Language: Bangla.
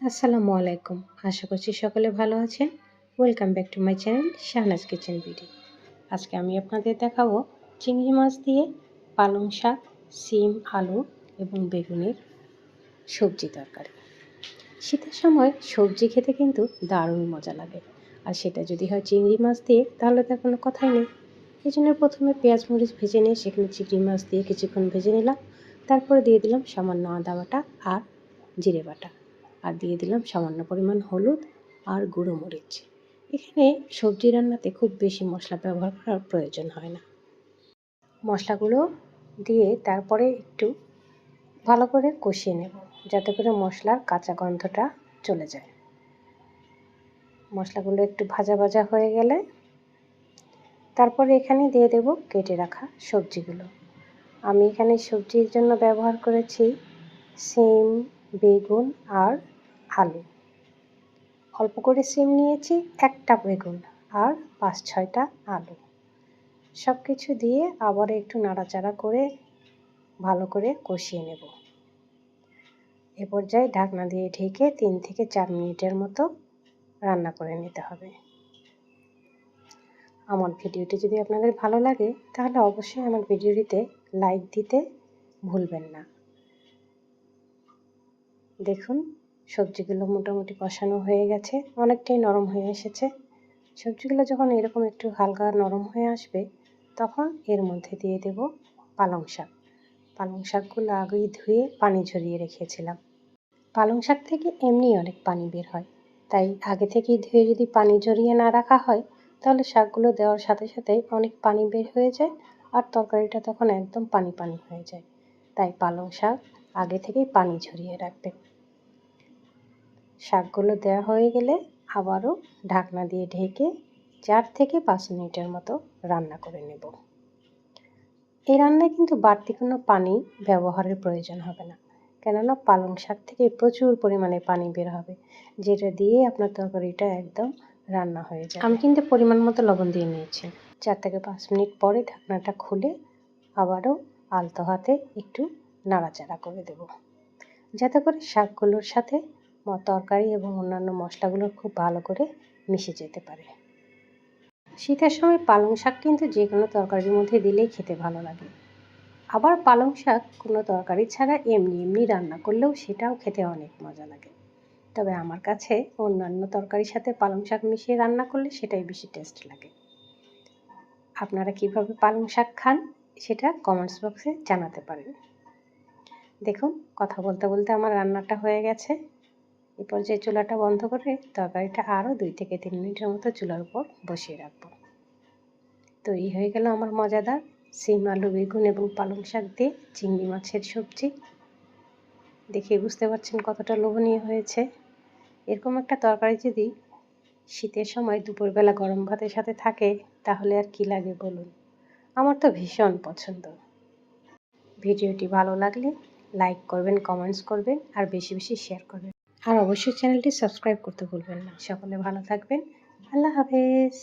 আসসালামু আলাইকুম। আশা করছি সকলে ভালো আছেন। Welcome back to my channel Shahnaz kitchen BD আজকে আমি আপনাদের দেখাবো চিংড়ি মাছ দিয়ে পালং শাক, সিম, আলু এবং বেগুনের সবজি তরকারি। শীতের সময় সবজি খেতে কিন্তু দারুণ মজা লাগে। আর সেটা যদি হয় চিংড়ি মাছ দিয়ে, তাহলে তার কোনো কথাই নেই। এই জন্য প্রথমে পেঁয়াজ মরিচ ভেজে নিয়ে সেখানে চিংড়ি মাছ দিয়ে কিছুক্ষণ ভেজে নিলাম। তারপরে দিয়ে দিলাম সামান্য আদা বাটা আর জিরে বাটা। আর দিয়ে দিলাম সামান্য পরিমাণ হলুদ আর গুঁড়ো মরিচ। এখানে সবজি রান্নাতে খুব বেশি মশলা ব্যবহার করার প্রয়োজন হয় না। মশলাগুলো দিয়ে তারপরে একটু ভালো করে কষিয়ে নেব, যাতে করে মশলার কাঁচা গন্ধটা চলে যায়। মশলাগুলো একটু ভাজা ভাজা হয়ে গেলে তারপরে এখানে দিয়ে দেব কেটে রাখা সবজিগুলো। আমি এখানে সবজির জন্য ব্যবহার করেছি সিম বেগুন আর আলু। অল্প করে সিম নিয়েছি, একটা বেগুন আর পাঁচ, ছয়টা আলু। সব কিছু দিয়ে আবার একটু নাড়াচাড়া করে ভালো করে কষিয়ে নেব। এ পর্যায়ে ঢাকনা দিয়ে ঢেকে তিন থেকে চার মিনিটের মতো রান্না করে নিতে হবে। আমার ভিডিওটি যদি আপনাদের ভালো লাগে, তাহলে অবশ্যই আমার ভিডিওটিতে লাইক দিতে ভুলবেন না। দেখুন, সবজিগুলো মোটামুটি কষানো হয়ে গেছে, অনেকটাই নরম হয়ে এসেছে। সবজিগুলো যখন এরকম একটু হালকা নরম হয়ে আসবে, তখন এর মধ্যে দিয়ে দেব পালং শাক। পালং শাকগুলো আগেই ধুয়ে পানি ঝরিয়ে রেখেছিলাম। পালং শাক থেকে এমনি অনেক পানি বের হয়। তাই আগে থেকেই ধুয়ে যদি পানি ঝরিয়ে না রাখা হয়, তাহলে শাকগুলো দেওয়ার সাথে সাথে অনেক পানি বের হয়ে যায় আর তরকারিটা তখন একদম পানি পানি হয়ে যায়। তাই পালং শাক আগে থেকেই পানি ঝরিয়ে রাখবে। শাকগুলো দেওয়া হয়ে গেলে আবারও ঢাকনা দিয়ে ঢেকে চার থেকে পাঁচ মিনিটের মতো রান্না করে নেব। এই রান্নায় কিন্তু বাড়তি কোনো পানি ব্যবহারের প্রয়োজন হবে না। কেননা পালং শাক থেকে প্রচুর পরিমাণে পানি বের হবে, যেটা দিয়ে আপনার তরকারিটা একদম রান্না হয়ে যায় আমি কিন্তু পরিমাণ মতো লবণ দিয়ে নিয়েছি। চার থেকে পাঁচ মিনিট পরে ঢাকনাটা খুলে আবারও আলতো হাতে একটু নাড়াচাড়া করে দেব। যাতে করে শাকগুলোর সাথে তরকারি এবং অন্যান্য মশলাগুলো খুব ভালো করে মিশে যেতে পারে। শীতের সময় পালং শাক কিন্তু যে কোনো তরকারির মধ্যে দিলেই খেতে ভালো লাগে। আবার পালং শাক কোনো তরকারি ছাড়া এমনি এমনি রান্না করলেও সেটাও খেতে অনেক মজা লাগে। তবে আমার কাছে অন্যান্য তরকারির সাথে পালং শাক মিশিয়ে রান্না করলে সেটাই বেশি টেস্ট লাগে। আপনারা কীভাবে পালং শাক খান সেটা কমেন্টস বক্সে জানাতে পারেন। দেখুন, কথা বলতে বলতে আমার রান্নাটা হয়ে গেছে। এই পর্যায়ে চুলাটা বন্ধ করে তরকারিটা আরও দুই থেকে তিন মিনিটের মতো চুলার উপর বসিয়ে রাখব। তৈরি হয়ে গেল আমার মজাদার সিম আলু, বেগুন এবং পালং শাক দিয়ে চিংড়ি মাছের সবজি। দেখে বুঝতে পারছেন কতটা লোভনীয় হয়েছে। এরকম একটা তরকারি যদি শীতের সময় দুপুরবেলা গরম ভাতের সাথে থাকে, তাহলে আর কি লাগে বলুন? আমার তো ভীষণ পছন্দ। ভিডিওটি ভালো লাগলে লাইক করবেন, কমেন্টস করবেন, আর বেশি বেশি শেয়ার করবেন। আর অবশ্যই চ্যানেলটি সাবস্ক্রাইব করতে ভুলবেন না। সকলে ভালো থাকবেন। আল্লাহ হাফেজ।